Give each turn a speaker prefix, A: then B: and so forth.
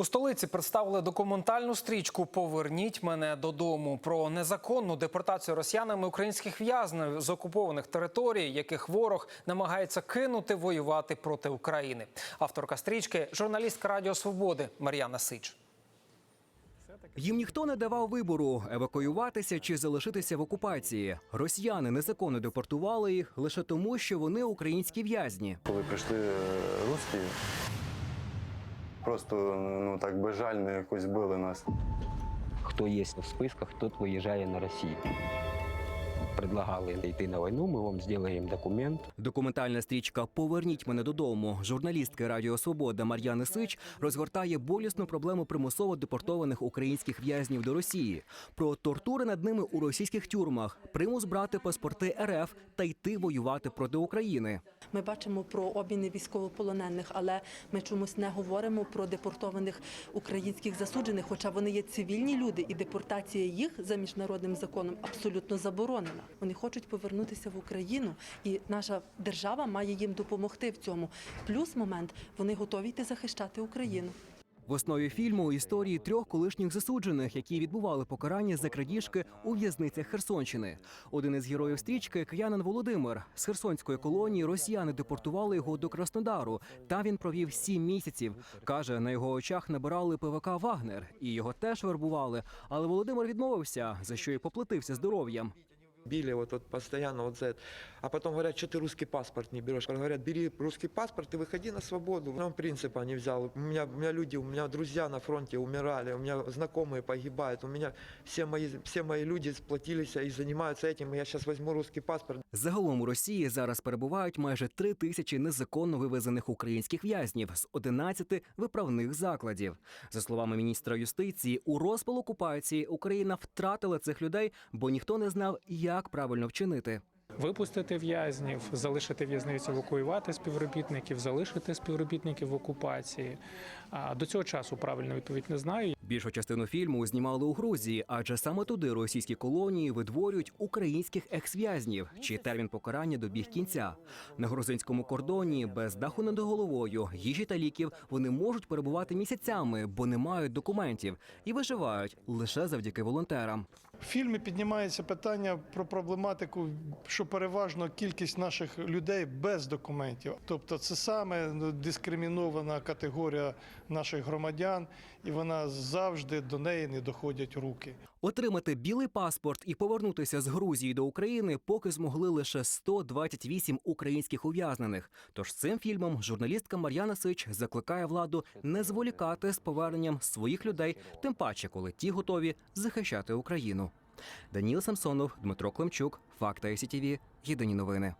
A: У столиці представили документальну стрічку Поверніть мене додому про незаконну депортацію росіянами українських в'язнів з окупованих територій, яких ворог намагається кинути воювати проти України. Авторка стрічки журналістка Радіо Свободи Мар'яна Сич.
B: Їм ніхто не давав вибору евакуюватися чи залишитися в окупації. Росіяни незаконно депортували їх лише тому, що вони українські в'язні.
C: Коли прийшли е, русські, просто ну так безжально якось били нас.
D: Хто є в списках, тот виїжджає на Росію. Предлагали йти на війну, ми вам зробимо документ.
B: Документальна стрічка Поверніть мене додому. Журналістки Радіо Свобода Мар'яни Сич розгортає болісну проблему примусово депортованих українських в'язнів до Росії, про тортури над ними у російських тюрмах, примус брати паспорти РФ та йти воювати проти України.
E: Ми бачимо про обміни військовополонених, але ми чомусь не говоримо про депортованих українських засуджених, хоча вони є цивільні люди, і депортація їх за міжнародним законом абсолютно заборонена. Вони хочуть повернутися в Україну, і наша держава має їм допомогти в цьому. Плюс момент вони готові йти захищати Україну.
B: В основі фільму історії трьох колишніх засуджених, які відбували покарання за крадіжки у в'язницях Херсонщини. Один із героїв стрічки киянин Володимир з Херсонської колонії. Росіяни депортували його до Краснодару. Там він провів сім місяців. каже, на його очах набирали ПВК Вагнер, і його теж вербували. Але Володимир відмовився, за що й поплатився здоров'ям.
F: Били вот, вот постоянно вот за это. А потом говорят, что ты русский паспорт не берешь. Говорят, бери русский паспорт и выходи на свободу. Нам принципа не взял. У меня, у меня люди, у меня друзья на фронте умирали, у меня знакомые погибают. У меня все мои, все мои люди сплотились и занимаются этим. И я сейчас возьму русский паспорт.
B: Загалом у Росії зараз перебувають майже три тисячі незаконно вивезених українських в'язнів з 11 виправних закладів. За словами міністра юстиції, у розпал окупації Україна втратила цих людей, бо ніхто не знав, як правильно вчинити.
G: Випустити в'язнів, залишити в'язницю, евакуювати співробітників, залишити співробітників в окупації. До цього часу правильну відповідь не знаю.
B: Більшу частину фільму знімали у Грузії, адже саме туди російські колонії видворюють українських екс-в'язнів, чий термін покарання добіг кінця. На грузинському кордоні без даху над головою, їжі та ліків вони можуть перебувати місяцями, бо не мають документів і виживають лише завдяки волонтерам.
H: В фільмі піднімається питання про проблематику, що переважно кількість наших людей без документів. Тобто це саме ну, дискримінована категорія наших громадян, і вона завжди до неї не доходять руки.
B: Отримати білий паспорт і повернутися з Грузії до України поки змогли лише 128 українських ув'язнених. Тож цим фільмом журналістка Мар'яна Сич закликає владу не зволікати з поверненням своїх людей, тим паче, коли ті готові захищати Україну. Даніл Самсонов, Дмитро Климчук, Факта СІТІВІ. Єдині новини.